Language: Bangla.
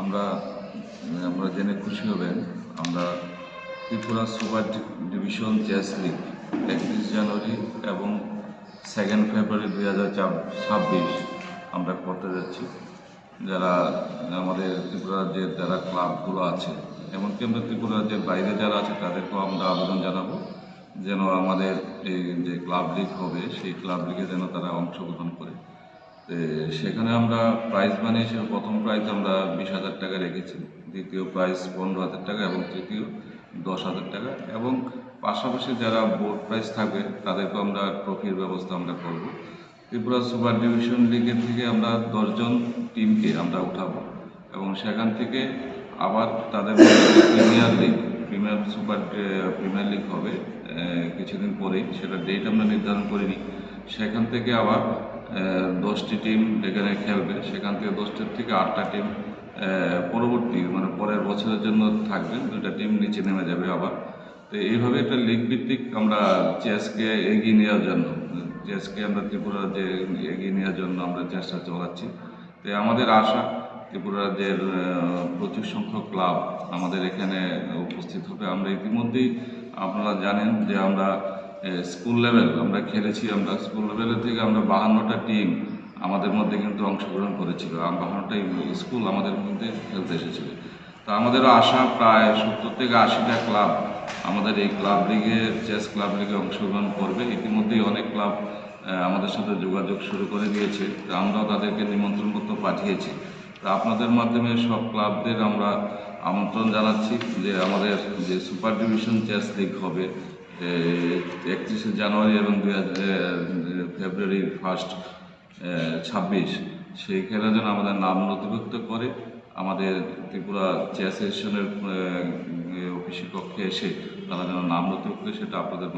আমরা আমরা জেনে খুশি হবেন, আমরা Tripura super division chess league একত্রিশ জানুয়ারি এবং সেকেন্ড ফেব্রুয়ারি দুই হাজার ছাব্বিশ আমরা করতে যাচ্ছি। যারা আমাদের ত্রিপুরা রাজ্যের যারা ক্লাবগুলো আছে, এমনকি আমরা ত্রিপুরা রাজ্যের বাইরে যারা আছে, তাদেরকেও আমরা আবেদন জানাব যেন আমাদের এই যে ক্লাব লিগ হবে, সেই ক্লাব লিগে যেন তারা অংশগ্রহণ করে। সেখানে আমরা প্রাইজ বানিয়েছি প্রথম প্রাইজ আমরা বিশ হাজার টাকা রেখেছি। দ্বিতীয় প্রাইজ পনেরো হাজার টাকা এবং তৃতীয় দশ হাজার টাকা এবং পাশাপাশি যারা বোর্ড প্রাইজ থাকবে তাদেরকেও আমরা ট্রফির ব্যবস্থা আমরা করব। ত্রিপুরা সুপার ডিভিশন লিগের থেকে আমরা দশজন টিমকে আমরা উঠাবো এবং সেখান থেকে আবার তাদের premier league premier super premier league হবে কিছুদিন পরেই, সেটা ডেট আমরা নির্ধারণ করিনি। সেখান থেকে আবার দশটি টিম এখানে খেলবে, সেখান থেকে দশটির থেকে আটটা টিম পরবর্তী মানে পরের বছরের জন্য থাকবে। দুটা টিম নিচে নেমে যাবে আবার। তো এইভাবে একটা লিগ ভিত্তিক আমরা চেসকে এগিয়ে নেওয়ার জন্য চেসকে আমরা ত্রিপুরা যে এগিয়ে নেওয়ার জন্য আমরা চেষ্টা চালাচ্ছি। তো আমাদের আশা, ত্রিপুরা রাজ্যের প্রচুর সংখ্যক ক্লাব আমাদের এখানে উপস্থিত হবে। আমরা ইতিমধ্যেই, আপনারা জানেন যে আমরা স্কুল লেভেল আমরা খেলেছি, আমরা স্কুল লেভেলের থেকে আমরা বাহান্নটা টিম আমাদের মধ্যে কিন্তু অংশগ্রহণ করেছিল। আর বাহান্নটাই স্কুল আমাদের মধ্যে খেলতে এসেছিল। তা আমাদের আশা প্রায় সত্তর থেকে আশিটা ক্লাব আমাদের এই ক্লাব লিগে চেস ক্লাব লিগে অংশগ্রহণ করবে। ইতিমধ্যেই অনেক ক্লাব আমাদের সাথে যোগাযোগ শুরু করে দিয়েছে। তা আমরাও তাদেরকে নিমন্ত্রণপত্র পাঠিয়েছি। তা আপনাদের মাধ্যমে সব ক্লাবদের আমরা আমন্ত্রণ জানাচ্ছি যে আমাদের যে সুপার ডিভিশন চেস লিগ হবে একত্রিশে জানুয়ারি এবং দুই হাজার ফেব্রুয়ারি ফার্স্ট ছাব্বিশ। সেই খেলা যেন আমাদের নাম নথিভুক্ত করে আমাদের ত্রিপুরা চেস অ্যাসোসিয়েশনের অফিসের কক্ষে এসে তারা যেন নাম নথিভুক্ত সেটা আপনাদের